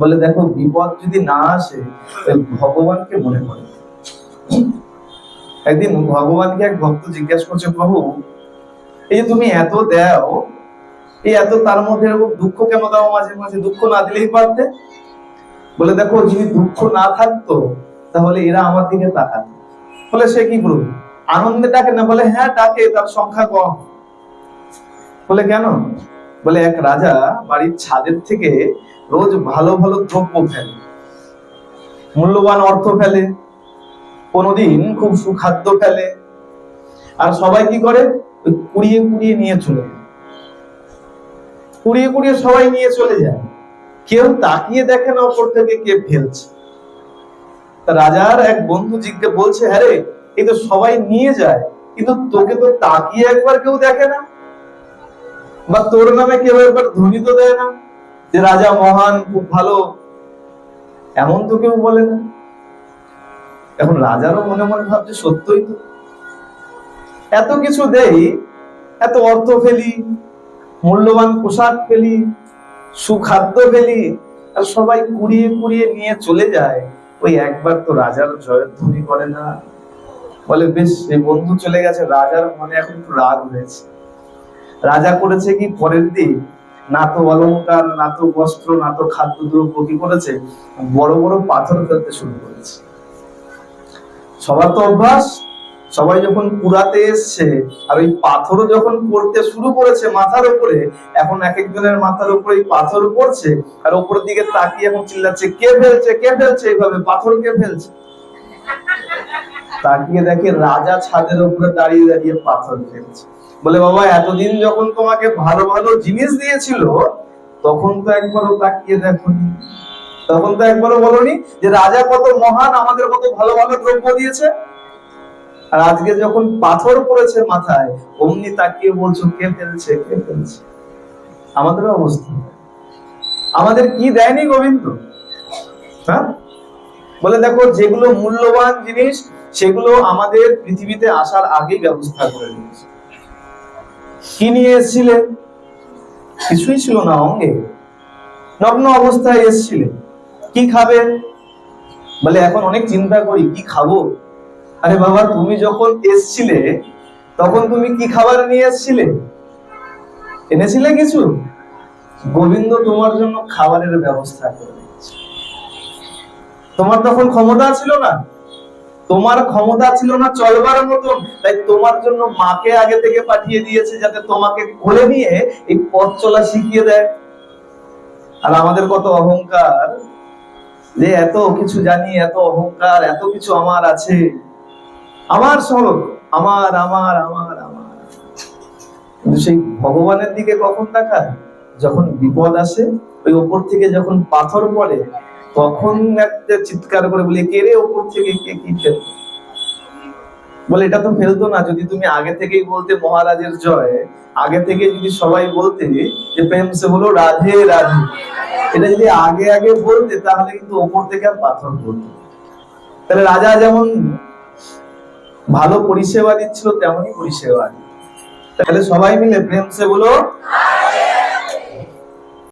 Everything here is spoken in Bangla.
বলে দেখো বিপদ যদি না আসে ভগবানকে মনে করে? একদিন ভগবানকে এক ভক্ত জিজ্ঞাসা করছে, প্রভু, এই যে তুমি এত দাও, এই এত তার মধ্যে এরকম দুঃখ কেন দাও মাঝে মাঝে? দুঃখ না দিলেই পারতে? বলে, দেখো, যদি দুঃখ না থাকতো, তাহলে এরা আমার দিকে তাকাতো। বলে, সে কি করবে আনন্দে ডাকে না? বলে হ্যাঁ ডাকে, তার সংখ্যা কম। বলে, কেন? বলে এক রাজা বাড়ির ছাদের থেকে রোজ ভালো ভালো দ্রব্য ফেলে। মূল্যবান অর্থ ফেলে, কোনোদিন খুব সুখাদ্য ফেলে। আর সবাই কি করে? কুড়িয়ে কুড়িয়ে নিয়ে চলে কুড়িয়ে কুড়িয়ে সবাই নিয়ে চলে যায়। কেউ তাকিয়ে দেখে না ওপর থেকে, কে ফেলছে। রাজার এক বন্ধু জিজ্ঞে বলছে হ্যাঁ রে, এই তো সবাই নিয়ে যায়, কিন্তু তোকে তো তাকিয়ে একবার কেউ দেখে না? বা তোর নামে কেউ একবার ধ্বনি তো দেয় না? যে রাজা মহান, খুব ভালো। এমন তো কেউ বলে না। এখন রাজারও মনে মনে ভাবছে, সত্যই তো। এত কিছু দেই, এত অর্থ ফেলি, মূল্যবান পোশাক ফেলি, সুখাদ্য ফেলি, আর সবাই কুড়িয়ে কুড়িয়ে নিয়ে চলে যায়। ওই একবার তো রাজার জয়ধ্বনি করে না। বলে, বেশ বন্ধু চলে গেছে। রাজার মনে এখন একটু রাগ হয়েছে। রাজা করেছে কি? পরের দিন না তো অলংকার না তো বস্ত্র না তো খাদ্য দ্রব্য কি করেছে? বড় বড় পাথর ফেলতে শুরু করেছে। সবার তো অভ্যাস, সবাই যখন পুরাতে এসছে, আর ওই পাথরও যখন পড়তে শুরু করেছে মাথার উপরে, এখন এক একজনের মাথার উপরে এই পাথর পড়ছে, আর উপরের দিকে তাকিয়ে এখন চিল্লাচ্ছে, কে ফেলছে? কে ফেলছে? এইভাবে পাথর কে ফেলছে? তাকিয়ে দেখে রাজা ছাদের উপরে দাঁড়িয়ে দাঁড়িয়ে পাথর ফেলছে। বলে, বাবা, এতদিন যখন তোমাকে ভালো ভালো জিনিস দিয়েছিল, তখন তো একবারও তাকিয়ে দেখোনি। তখন তো একবারও বলনি যে, রাজা কত মহান, আমাদের কত ভালো ভালো দ্রব্য দিয়েছে। আর আজকে যখন পাথর পড়েছে মাথায়, অমনি তাকিয়ে বলছো, কে ফেলছে কে ফেলছে? আমাদেরও অবস্থা। আমাদের কি দেয়নি গোবিন্দ? হ্যাঁ? বলে, দেখো, যেগুলো মূল্যবান জিনিস সেগুলো আমাদের পৃথিবীতে আসার আগেই ব্যবস্থা করে দিয়েছে। কি নিয়ে এসেছিলেন কিছুই ছিল না অঙ্গে। নগ্ন অবস্থায় এসেছিলেন কি খাবেন বলে, এখন অনেক চিন্তা করি, কি খাব? আরে বাবা, তুমি যখন এসছিলে, তখন তুমি কি খাবার নিয়ে এসছিলে? এনেছিলে কিছু? গোবিন্দ তোমার জন্য খাবারের ব্যবস্থা করে। তোমার তখন ক্ষমতা ছিল না? তোমার ক্ষমতা ছিল না চলবার মতন। তাই তোমার জন্য মাকে আগে থেকে পাঠিয়ে দিয়েছে যাতে তোমাকে কোলে নিয়ে এই পথ চলা শিখিয়ে দেয়। আর আমাদের কত অহংকার যে এত কিছু জানি, এত অহংকার, এত কিছু আমার আছে। আমার সড়ক আমার আমার আমার আমার। কিন্তু সেই ভগবানের দিকে কখন তাকায়? যখন বিপদ আসে, ওই ওপর থেকে যখন পাথর পড়ে তখন একটা চিৎকার করে বলি, কে রে ওপর থেকে কে কি ফেলতো বলে, এটা তো ফেলতো না, যদি তুমি আগে থেকেই বলতে মহারাজের জয়, আগে থেকে যদি সবাই বলতে যে প্রেম সে বলো রাধে রাধে, এটা যদি আগে আগে বলতে, তাহলে কিন্তু ওপর থেকে আর পাথর পড়তো তাহলে রাজা যেমন ভালো পরিষেবা দিচ্ছিল, তেমনই পরিষেবা তাহলে সবাই মিলে প্রেম সে বলো